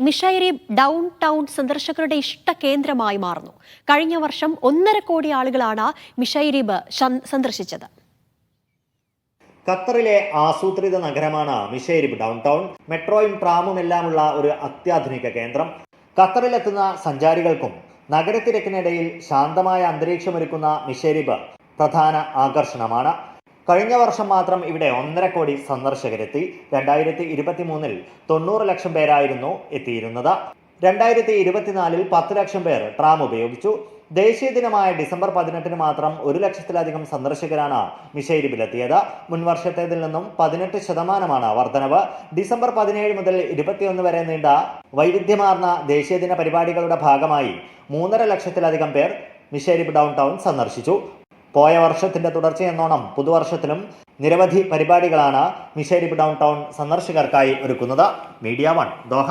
മിഷൈരി down town സന്ദർശകരുടെ ഇഷ്ട കേന്ദ്രമായി മാറുന്നു. കഴിഞ്ഞ വർഷം ഒന്നര കോടി ആളുകളാണ് മിഷൈരിബ് സന്ദർശിച്ചത്. ഖത്തറിലെ ആസൂത്രിത നഗരമാണ് മിഷൈരിബ് ഡൗൺ ടൗൺ മെട്രോയും ട്രാമും എല്ലാമുള്ള ഒരു അത്യാധുനിക കേന്ദ്രം. ഖത്തറിലെത്തുന്ന സഞ്ചാരികൾക്കും നഗരത്തിരക്കിനിടയിൽ ശാന്തമായ അന്തരീക്ഷമൊരുക്കുന്ന മിഷേരിബ് പ്രധാന ആകർഷണമാണ്. കഴിഞ്ഞ വർഷം മാത്രം ഇവിടെ ഒന്നര കോടി സന്ദർശകരെത്തി. രണ്ടായിരത്തി ഇരുപത്തി മൂന്നിൽ തൊണ്ണൂറ് ലക്ഷം പേരായിരുന്നു എത്തിയിരുന്നത്. രണ്ടായിരത്തി ഇരുപത്തിനാലിൽ പത്ത് ലക്ഷം പേർ ട്രാം ഉപയോഗിച്ചു. ദേശീയ ദിനമായ ഡിസംബർ പതിനെട്ടിന് മാത്രം ഒരു ലക്ഷത്തിലധികം സന്ദർശകരാണ് മിശൈരിപ്പിലെത്തിയത് മുൻവർഷത്തേതിൽ നിന്നും പതിനെട്ട് ശതമാനമാണ് വർധനവ്. ഡിസംബർ പതിനേഴ് മുതൽ ഇരുപത്തിയൊന്ന് വരെ നീണ്ട വൈവിധ്യമാർന്ന ദേശീയ ദിന പരിപാടികളുടെ ഭാഗമായി മൂന്നര ലക്ഷത്തിലധികം പേർ മിഷേരിബ് ഡൗൺ ടൗൺ സന്ദർശിച്ചു. പോയ വർഷത്തിന്റെ തുടർച്ചയെന്നോണം പുതുവർഷത്തിലും നിരവധി പരിപാടികളാണ് മിഷൈരിബ് ഡൗൺ ടൗൺ സന്ദർശകർക്കായി ഒരുക്കുന്നത്. Media one Doha.